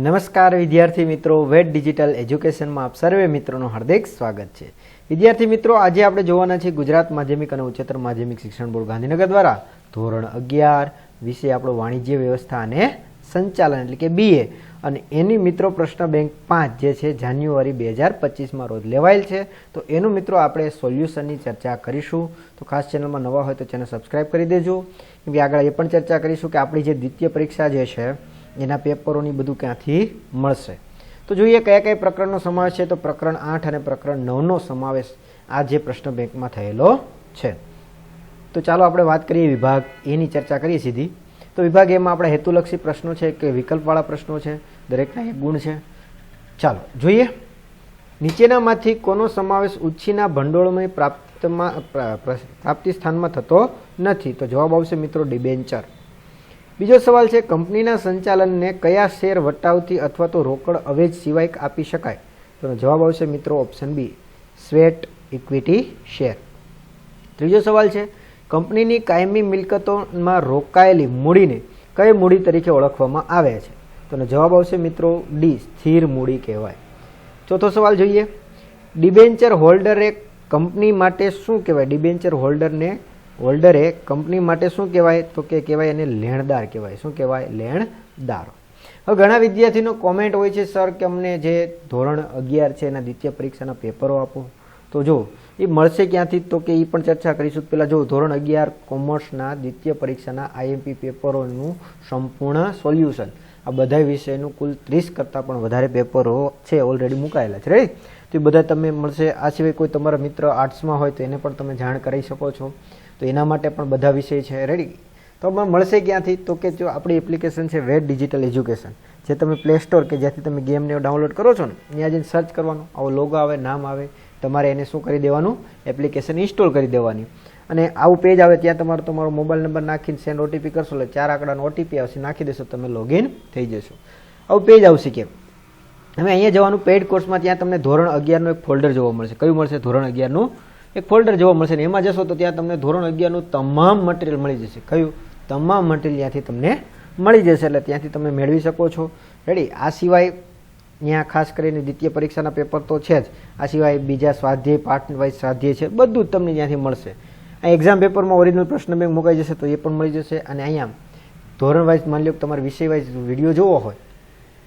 નમસ્કાર વિદ્યાર્થી મિત્રો વેટ ડિજિટલ એજ્યુકેશનમાં આપ સર્વે મિત્રોનું હાર્દિક સ્વાગત છે. વિદ્યાર્થી મિત્રો, આજે આપણે જોવાના છે ગુજરાત માધ્યમિક અને ઉચ્ચતર માધ્યમિક શિક્ષણ બોર્ડ ગાંધીનગર દ્વારા ધોરણ અગિયાર વિશે આપણો વાણિજ્ય વ્યવસ્થા અને સંચાલન, એટલે કે બીએ અને એની મિત્રો પ્રશ્ન બેંક પાંચ જે છે, જાન્યુઆરી બે હજાર પચીસમાં રોજ લેવાયેલ છે. તો એનું મિત્રો આપણે સોલ્યુશનની ચર્ચા કરીશું. તો ખાસ ચેનલમાં નવા હોય તો ચેનલ સબસ્ક્રાઈબ કરી દેજો. કેમ કે આગળ એ પણ ચર્ચા કરીશું કે આપણી જે દ્વિતીય પરીક્ષા જે છે એના પેપરોની બધું ક્યાંથી મળશે? તો જોઈએ કયા કયા પ્રકરણનો સમાવેશ છે. તો પ્રકરણ આઠ અને પ્રકરણ નવનો સમાવેશ આ જે પ્રશ્ન બેંકમાં થયેલો છે. તો ચાલો આપણે વાત કરીએ વિભાગ એની ચર્ચા કરીએ સીધી. તો વિભાગ એમાં આપણે હેતુલક્ષી પ્રશ્નો છે કે વિકલ્પવાળા પ્રશ્નો છે. દરેકના એક ગુણ છે. ચાલો, જોઈએ. નીચેનામાંથી કોનો સમાવેશ ઉછીના ભંડોળમય પ્રાપ્તમાં પ્રા- પ્રા- પ્રાપ્તિ સ્થાનમાં થતો નથી? તો જવાબ આવશે મિત્રો ડિબેન્ચર. બીજો સવાલ છે, કંપનીના સંચાલનને કયા શેર વટાવતી અથવા તો રોકડ અવેજ સિવાય આપી શકાય? તો જવાબ આવશે મિત્રો option B, sweat equity share. ત્રીજો સવાલ છે, કંપનીની કાયમી મિલકતોમાં રોકાયેલી મૂડીને કઈ મૂડી તરીકે ઓળખવામાં આવે છે? તો જવાબ આવશે મિત્રો ડી, સ્થિર મૂડી કહેવાય. ચોથો સવાલ જોઈએ, ડિબેન્ચર હોલ્ડરે કંપની માટે શું કહેવાય? ડિબેન્ચર હોલ્ડરને હોલ્ડરે કંપની માટે શું કહેવાય? તો કે કહેવાય એને લેણદાર કહેવાય. શું કહેવાય? લેણદાર. હવે ઘણા વિદ્યાર્થીનો કોમેન્ટ હોય છે, સર, કે અમને જે ધોરણ અગિયાર છે, એના દ્વિતીય પરીક્ષાના પેપરો આપો. તો જો, એ મળશે ક્યાંથી? તો કે એ પણ ચર્ચા કરીશું. પહેલાં જો, ધોરણ અગિયાર કોમર્સના દ્વિતીય પરીક્ષાના આઈએમપી પેપરોનું સંપૂર્ણ સોલ્યુશન. આ બધા વિષયનું કુલ ત્રીસ કરતાં પણ વધારે પેપરો છે ઓલરેડી મુકાયેલા છે. રાઈટ તો એ બધા તમે મળશે. આ સિવાય કોઈ તમારા મિત્ર આર્ટ્સમાં હોય તો એને પણ તમે જાણ કરી શકો છો. તો એના માટે પણ બધા વિષય છે. રેડી તો પણ મળશે ક્યાંથી? તો કે જો આપણી એપ્લિકેશન છે વેટ ડિજિટલ એજ્યુકેશન જે તમે પ્લે સ્ટોર કે જ્યાંથી તમે ગેમને ડાઉનલોડ કરો છો ને, ત્યાં જઈને સર્ચ કરવાનું. આવો લોગો આવે, નામ આવે. તમારે એને શું કરી દેવાનું? એપ્લિકેશન ઇન્સ્ટોલ કરી દેવાની. અને આવું પેજ આવે ત્યાં તમારો તમારો મોબાઈલ નંબર નાખીને સેન્ડ ઓટીપી કરશો એટલે ચાર આંકડાનો ઓટીપી આવશે. નાખી દેશો, તમે લોગિન થઈ જશો. આવું પેજ આવશે કેમ? હવે અહીંયા જવાનું પેઇડ કોર્સમાં ત્યાં તમને ધોરણ અગિયારનું એક ફોલ્ડર જોવા મળશે. કયું મળશે? ધોરણ અગિયારનું એક ફોલ્ડર જોવા મળશે ને એમાં જશો તો ત્યાં તમને ધોરણ અગિયારનું તમામ મટીરિયલ મળી જશે. કયું? તમામ મટીરિયલ ત્યાંથી તમને મળી જશે એટલે ત્યાંથી તમે મેળવી શકો છો. રેડી આ સિવાય ત્યાં ખાસ કરીને દ્વિતીય પરીક્ષાના પેપર તો છે જ. આ સિવાય બીજા સ્વાધ્યાય પાઠ વાઇઝ સ્વાધ્યાય છે. બધું જ તમને ત્યાંથી મળશે. આ એક્ઝામ પેપરમાં ઓરિજિનલ પ્રશ્ન બેંક મુકાઈ જશે તો એ પણ મળી જશે. અને અહીંયા ધોરણ વાઇઝ માની લો તમારે વિષય વાઇઝ વીડિયો જોવો હોય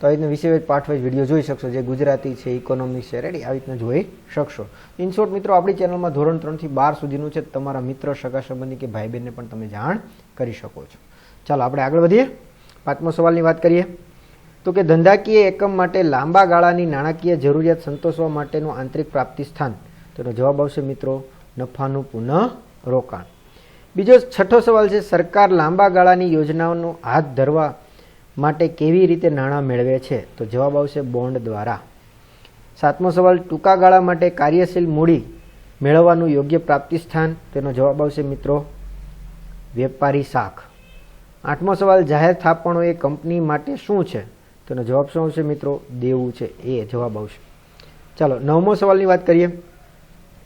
તો આવી રીતના વાઇઝ પાઠ વાઇઝ વીડિયો જોઈ શકશો, જે ગુજરાતી છે ઇકોનોમિક્સ છે રેડી આવી રીતના જોઈ શકશો. ઇન શોર્ટ મિત્રો, આપણી ચેનલમાં ધોરણ ત્રણથી બાર સુધીનું છે, તમારા મિત્ર, સગા સંબંધી કે ભાઈ બહેનને પણ તમે જાણ કરી શકો છો. ચાલો, આપણે આગળ વધીએ. પાંચમો સવાલની વાત કરીએ. તો કે ધંધાકીય એકમ માટે લાંબા ગાળાની નાણાકીય જરૂરિયાત સંતોષવા માટેનું આંતરિક પ્રાપ્તિ સ્થાન. તેનો જવાબ આવશે મિત્રો, નફાનું પુનઃ રોકાણ બીજો છઠ્ઠો સવાલ છે, સરકાર લાંબા ગાળાની યોજનાઓનો હાથ ધરવા માટે કેવી રીતે નાણાં મેળવે છે? તો જવાબ આવશે બોન્ડ દ્વારા. સાતમો સવાલ, ટૂંકા ગાળા માટે કાર્યશીલ મૂડી મેળવવાનું યોગ્ય પ્રાપ્તિ સ્થાન તેનો જવાબ આવશે મિત્રો, વેપારી શાખ. આઠમો સવાલ, જાહેર થાપણો એ કંપની માટે શું છે? તેનો જવાબ શું આવશે મિત્રો? દેવું છે, એ જવાબ આવશે. ચાલો, નવમો સવાલની વાત કરીએ.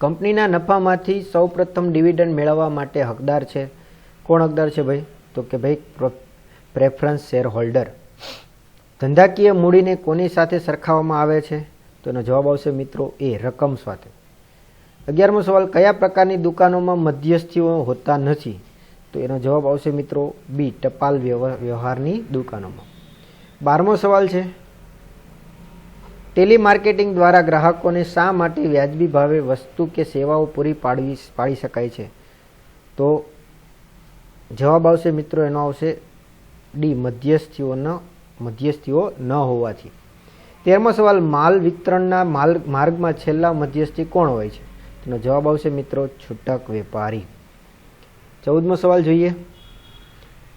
કંપનીના નફામાંથી સૌપ્રથમ ડિવિડન્ડ મેળવવા માટે હકદાર છે. કોણ હકદાર છે ભાઈ? તો કે ભાઈ પ્રેફરન્સ શેર હોલ્ડર ધંધાકીય મૂડીને કોની સાથે સરખાવવામાં આવે છે? તો એનો જવાબ આવશે મિત્રો એ, રકમ સાથે. અગિયારમો સવાલ, કયા પ્રકારની દુકાનોમાં મધ્યસ્થીઓ હોતા નથી? તો એનો જવાબ આવશે મિત્રો બી ટપાલ વ્યવહાર વ્યવહારની દુકાનોમાં. બારમો સવાલ છે, ટેલિમાર્કેટિંગ દ્વારા ગ્રાહકોને શા માટે વ્યાજબી ભાવે વસ્તુ કે સેવાઓ પૂરી પાડવી, પાડી શકાય છે? તો જવાબ આવશે મિત્રો એનો આવશે ડી મધ્યસ્થીઓનો મધ્યસ્થીઓ ન હોવાથી. તેરમો સવાલ, માલ વિતરણના માલ, માર્ગમાં છેલ્લા મધ્યસ્થી કોણ હોય છે? તેનો જવાબ આવશે મિત્રો, છૂટક વેપારી. ચૌદમો સવાલ જોઈએ.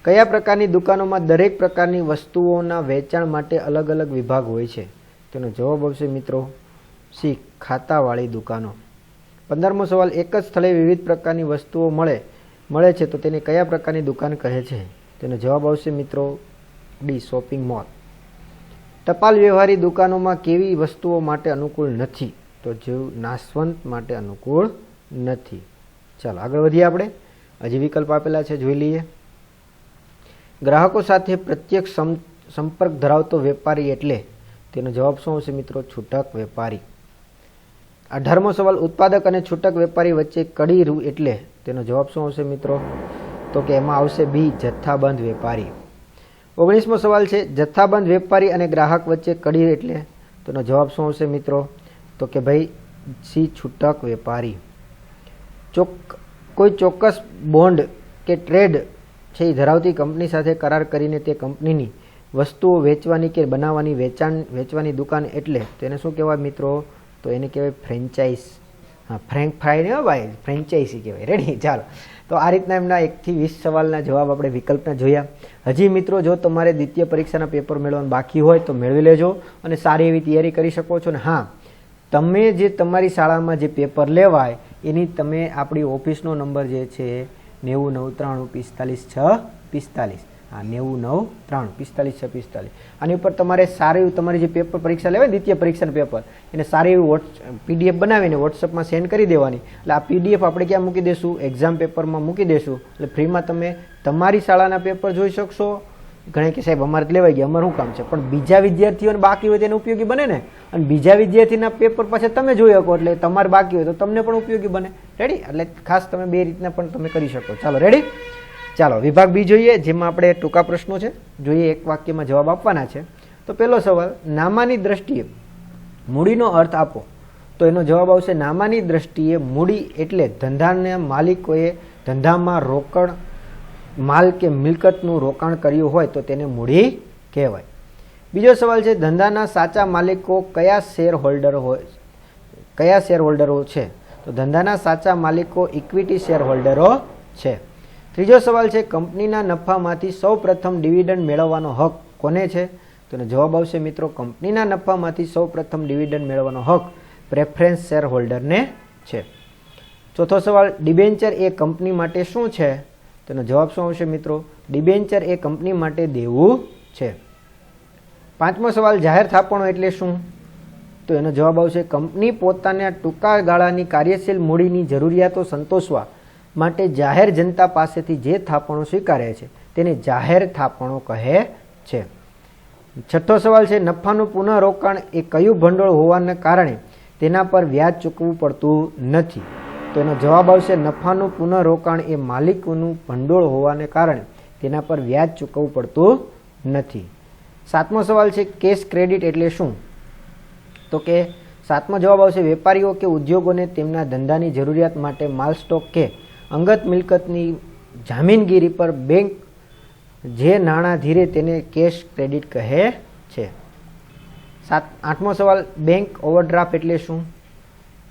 કયા પ્રકારની દુકાનોમાં દરેક પ્રકારની વસ્તુઓના વેચાણ માટે અલગ અલગ વિભાગ હોય છે? તેનો જવાબ આવશે મિત્રો, સી, ખાતાવાળી દુકાનો. પંદરમો સવાલ, એક જ સ્થળે વિવિધ પ્રકારની વસ્તુઓ મળે મળે છે તો તેને કયા પ્રકારની દુકાન કહે છે? તેનો જવાબ આવશે મિત્રો ડી, શોપિંગ મોલ. ટપાલ વ્યવહારી દુકાનોમાં કેવી વસ્તુઓ માટે અનુકૂળ નથી? તો જેવું નાશવંત માટે અનુકૂળ નથી. ચાલો, આગળ વધીએ આપણે. હજી વિકલ્પ આપેલા છે, જોઈ લઈએ. ગ્રાહકો સાથે પ્રત્યક્ષ સંપર્ક ધરાવતો વેપારી એટલે તેનો જવાબ શું આવશે મિત્રો? છૂટક વેપારી. અઢારમો સવાલ ઉત્પાદક અને છૂટક વેપારી વચ્ચે કડી રૂ એટલે તેનો જવાબ શું આવશે મિત્રો? તો કે એમાં આવશે બી, જથ્થાબંધ વેપારી. ઓગણીસમો સવાલ છે, જથ્થાબંધ વેપારી અને ગ્રાહક વચ્ચે કડી એટલે? તેનો જવાબ શું આવશે મિત્રો? તો કે ભાઈ, સી, છૂટક વેપારી. ચોક, કોઈ ચોક્કસ બોન્ડ કે ટ્રેડ છે એ ધરાવતી કંપની સાથે કરાર કરીને તે કંપનીની વસ્તુઓ વેચવાની કે બનાવવાની વેચાણ, વેચવાની દુકાન એટલે? તેને શું કહેવાય મિત્રો? તો એને કહેવાય ફ્રેન્ચાઇઝ હા ફ્રેન્ક ફ્રાય ને ભાઈ ફ્રેન્ચાઇઝી કહેવાય. રેડી ચાલો. તો આ રીતના એમના એકથી વીસ સવાલના જવાબ આપણે વિકલ્પના જોયા. હજી મિત્રો, જો તમારે દ્વિતીય પરીક્ષાના પેપર મેળવવાનું બાકી હોય તો મેળવી લેજો અને સારી એવી તૈયારી કરી શકો છો. ને હા, તમે જે તમારી શાળામાં જે પેપર લેવાય, એની તમે આપણી ઓફિસનો નંબર જે છે, નેવું, નવ, ત્રાણું, પિસ્તાલીસ, છ, પિસ્તાલીસ. હા નેવું, નવ, ત્રાણું, પિસ્તાલીસ છ, પિસ્તાલીસ. આની ઉપર તમારે સારી એવું તમારી જે પેપર પરીક્ષા લેવાય દ્વિતીય પરીક્ષાનું પેપર એને સારી એવી વોટ્સ પીડીએફ બનાવીને વોટ્સઅપમાં સેન્ડ કરી દેવાની. એટલે આ પીડીએફ આપણે ક્યાં મૂકી દેશું? એક્ઝામ પેપરમાં મૂકી દેશું. એટલે ફ્રીમાં તમે તમારી શાળાના પેપર જોઈ શકશો. ઘણા કે સાહેબ અમારે લેવાઈ ગયા, અમારું શું કામ છે? પણ બીજા વિદ્યાર્થીઓને બાકી હોય તેને ઉપયોગી બને ને? અને બીજા વિદ્યાર્થીના પેપર પાસે તમે જોઈ શકો, એટલે તમારે બાકી હોય તો તમને પણ ઉપયોગી બને. રેડી એટલે ખાસ તમે બે રીતના પણ તમે કરી શકો. ચાલો રેડી ચાલો, વિભાગ બી જોઈએ, જેમાં આપણે ટૂંકા પ્રશ્નો છે. જોઈએ એક વાક્યમાં જવાબ આપવાના છે. તો પહેલો સવાલ, નામાની દ્રષ્ટિએ મૂડીનો અર્થ આપો. તો એનો જવાબ આવશે, નામાની દ્રષ્ટિએ મૂડી એટલે ધંધાના માલિકોએ ધંધામાં રોકડ માલ કે મિલકતનું રોકાણ કર્યું હોય તો તેને મૂડી કહેવાય. બીજો સવાલ છે, ધંધાના સાચા માલિકો કયા શેર હોલ્ડર હોય કયા શેર હોલ્ડરો છે? તો ધંધાના સાચા માલિકો ઇક્વિટી શેર હોલ્ડરો છે. ત્રીજો સવાલ છે, કંપનીના નફામાંથી સૌ પ્રથમ ડિવિડન્ડ મેળવવાનો હક કોને છે? તો જવાબ આવશે મિત્રો, કંપનીના નફામાંથી સૌ પ્રથમ ડિવિડન્ડ મેળવવાનો હક પ્રેફરન્સ શેર હોલ્ડરને છે. ચોથો સવાલ, ડિબેન્ચર એ કંપની માટે શું છે? તેનો જવાબ શું આવશે મિત્રો? ડિબેન્ચર એ કંપની માટે દેવું છે. પાંચમો સવાલ, જાહેર થાપણો એટલે શું? તો એનો જવાબ આવશે, કંપની પોતાના ટૂંકા ગાળાની કાર્યશીલ મૂડીની જરૂરિયાતો સંતોષવા. માટે જાહેર જનતા પાસેથી જે થાપણો સ્વીકારે છે, તેને જાહેર થાપણો કહે છે. છઠ્ઠો સવાલ છે, નફાનું પુનઃરોકાણ એ કયું ભંડોળ હોવાને કારણે તેના પર વ્યાજ ચૂકવવું પડતું નથી? તો એનો જવાબ આવશે, નફાનું પુનઃરોકાણ એ માલિકોનું ભંડોળ હોવાને કારણે તેના પર વ્યાજ ચૂકવવું પડતું નથી. સાતમો સવાલ છે, કેશ ક્રેડિટ એટલે શું? તો કે સાતમો જવાબ આવશે, વેપારીઓ કે ઉદ્યોગોને તેમના ધંધાની જરૂરિયાત માટે માલ સ્ટોક કે અંગત મિલકતની જામીનગીરી પર બેંક જે નાણાં ધીરે તેને કેશ ક્રેડિટ કહે છે. સાત, આઠમો સવાલ, બેંક ઓવરડ્રાફ્ટ એટલે શું?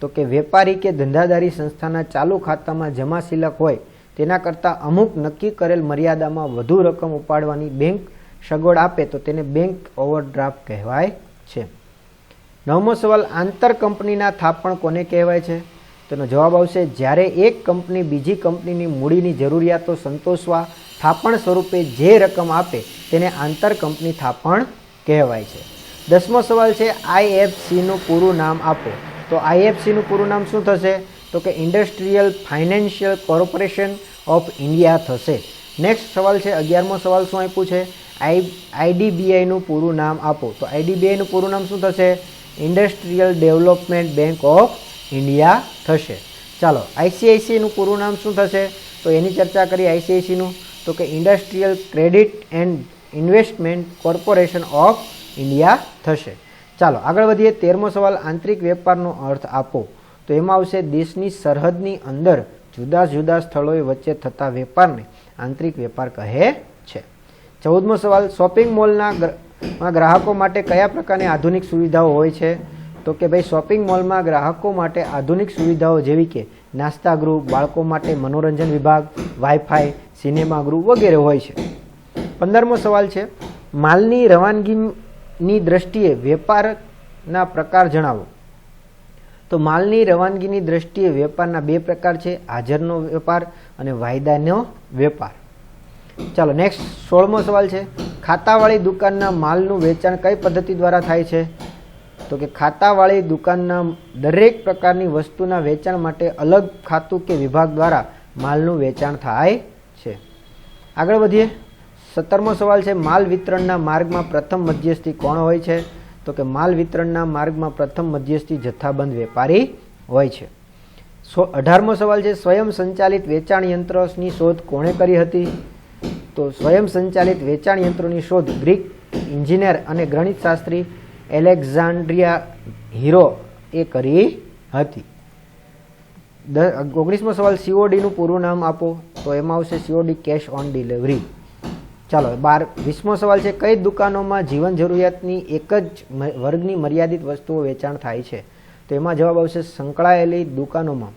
તો કે વેપારી કે ધંધાદારી સંસ્થાના ચાલુ ખાતામાં જમા સિલક હોય, તેના કરતાં અમુક નક્કી કરેલ મર્યાદામાં વધુ રકમ ઉપાડવાની બેંક સગવડ આપે, તો તેને બેંક ઓવરડ્રાફ્ટ કહેવાય છે. નવમો સવાલ, આંતર કંપનીના થાપણ કોને કહેવાય છે? તેનો જવાબ આવશે, જ્યારે એક કંપની બીજી કંપનીની મૂડીની જરૂરિયાતો સંતોષવા થાપણ સ્વરૂપે જે રકમ આપે, તેને આંતર કંપની થાપણ કહેવાય છે. દસમો સવાલ છે આઈએફસીનું પૂરું નામ આપો. તો આઈએફસીનું પૂરું નામ શું થશે? તો કે industrial financial corporation of India થશે. નેક્સ્ટ સવાલ છે, અગિયારમો સવાલ શું આપ્યું છે? આઈ આઈડીબીઆઈનું પૂરું નામ આપો. તો આઈડીબીઆઈનું પૂરું નામ શું થશે? Industrial development bank of India થશે. ચાલો, આઈસીઆઈસીનું પૂરું નામ શું થશે? તો એની ચર્ચા કરીએ આઈસીઆઈસીનું. તો કે industrial credit and investment corporation of India થશે. ચાલો, આગળ વધીએ. તેરમો સવાલ, આંતરિક વેપારનો અર્થ આપો. તો એમાં આવશે, દેશની સરહદની અંદર જુદા જુદા સ્થળોએ વચ્ચે થતા વેપારને આંતરિક વેપાર કહે છે. ચૌદમો સવાલ, શોપિંગ મોલના ગ્રાહકો માટે કયા પ્રકારની આધુનિક સુવિધાઓ હોય છે? તો કે ભાઈ શોપિંગ મોલમાં ગ્રાહકો માટે આધુનિક સુવિધાઓ જેવી કે નાસ્તા ગૃહ, બાળકો માટે મનોરંજન વિભાગ વાઈફાઈ સિનેમા ગૃહ વગેરે હોય છે. પંદરમો સવાલ છે, માલની રવાનગીની દ્રષ્ટિએ વેપારના પ્રકાર જણાવો. તો માલની રવાનગીની દ્રષ્ટિએ વેપારના બે પ્રકાર છે, હાજરનો વેપાર અને વાયદાનો વેપાર. ચાલો નેક્સ્ટ સોળમો સવાલ છે, ખાતાવાળી દુકાનના માલનું વેચાણ કઈ પદ્ધતિ દ્વારા થાય છે? તો કે ખાતાવાળી દુકાનના દરેક પ્રકારની વસ્તુના વેચાણ માટે અલગ ખાતું કે વિભાગ દ્વારા માલનું વેચાણ થાય છે. આગળ વધીએ. સત્તરમો સવાલ છે, માલ વિતરણના માર્ગમાં પ્રથમ મધ્યસ્થી કોણ હોય છે? તો કે માલ વિતરણના માર્ગમાં પ્રથમ મધ્યસ્થી જથ્થાબંધ વેપારી હોય છે. સો, અઢારમો સવાલ છે, સ્વયં સંચાલિત વેચાણ યંત્રની શોધ કોણે કરી હતી? તો સ્વયં સંચાલિત વેચાણ યંત્રોની શોધ ગ્રીક ઇન્જિનિયર અને ગણિતશાસ્ત્રી એલેક્ઝાન્ડ્રિયા હીરો એ કરી હતી. ઓગણીસમો સવાલ સીઓડીનું પૂરું નામ આપો, તો એમાં આવશે સીઓડી કેશ ઓન ડિલિવરી ચાલો બાર, વીસમો સવાલ છે, કઈ દુકાનોમાં જીવન જરૂરિયાતની એક જ વર્ગની મર્યાદિત વસ્તુઓ વેચાણ થાય છે? તો એમાં જવાબ આવશે સંકળાયેલી દુકાનોમાં.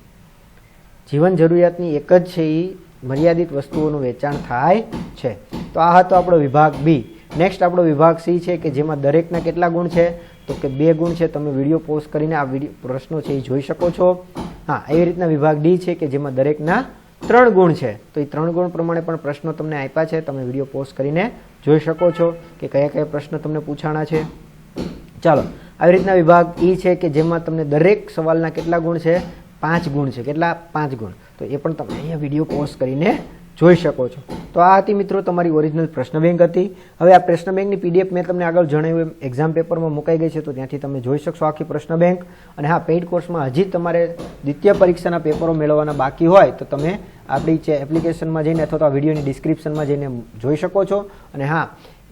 જીવન જરૂરિયાતની એક જ છે એ મર્યાદિત વસ્તુઓનું વેચાણ થાય છે. તો આ હતો આપણો વિભાગ બી. નેક્સ્ટ આપણો વિભાગ સી છે કે જેમાં દરેકના કેટલા ગુણ છે? તો કે બે ગુણ છે, તમે વીડિયો પોસ્ટ કરીને આ વીડિયો પ્રશ્નો છે એ જોઈ શકો છો. હા, એવી રીતના વિભાગ ડી છે કે જેમાં દરેકના ત્રણ ગુણ છે. તો એ ત્રણ ગુણ પ્રમાણે પણ પ્રશ્નો તમને આપ્યા છે, તમે વીડિયો પોસ્ટ કરીને જોઈ શકો છો કે કયા કયા પ્રશ્ન તમને પૂછાણા છે. ચાલો, આવી રીતના વિભાગ ઈ છે કે જેમાં તમને દરેક સવાલના કેટલા ગુણ છે? પાંચ ગુણ છે. કેટલા? પાંચ ગુણ. તો એ પણ તમે અહીંયા વીડિયો પોસ્ટ કરીને જોઈ શકો છો. તો આ હતી મિત્રો તમારી ઓરિજિનલ પ્રશ્ન બેંક હતી. હવે આ પ્રશ્ન બેંકની પીડીએફ મેં તમને આગળ જણાવ્યું એમ એક્ઝામ પેપરમાં મુકાઈ ગઈ છે, તો ત્યાંથી તમે જોઈ શકશો આખી પ્રશ્ન બેંક અને હા પેઇડ કોર્સમાં હજી તમારે દ્વિતીય પરીક્ષાના પેપરો મેળવવાના બાકી હોય, તો તમે આપણી જે એપ્લિકેશનમાં જઈને અથવા તો આ વિડીયોની ડિસ્ક્રિપ્શનમાં જઈને જોઈ શકો છો. અને હા,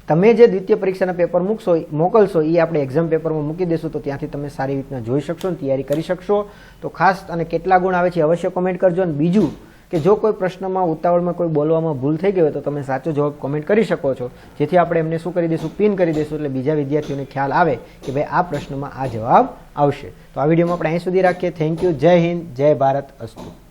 તમે જે દ્વિતીય પરીક્ષાના પેપર મૂકશો મોકલશો, એ આપણે એક્ઝામ પેપરમાં મૂકી દેશું, તો ત્યાંથી તમે સારી રીતના જોઈ શકશો અને તૈયારી કરી શકશો. તો ખાસ અને કેટલા ગુણ આવે છે અવશ્ય કોમેન્ટ કરજો. અને બીજું કે જો કોઈ પ્રશ્નમાં, ઉતાવળમાં કોઈ બોલવામાં ભૂલ થઈ ગઈ હોય તો તમે સાચો જવાબ કોમેન્ટ કરી શકો છો. જેથી આપણે એમને શું કરી દઈશું? પિન કરી દઈશું. એટલે બીજા વિદ્યાર્થીઓને ખ્યાલ આવે કે ભાઈ આ પ્રશ્નમાં આ જવાબ આવશે. તો આ વિડીયોમાં આપણે અહીં સુધી રાખીએ. થેન્ક યુ જય હિન્દ. જય ભારત. અસ્તુ.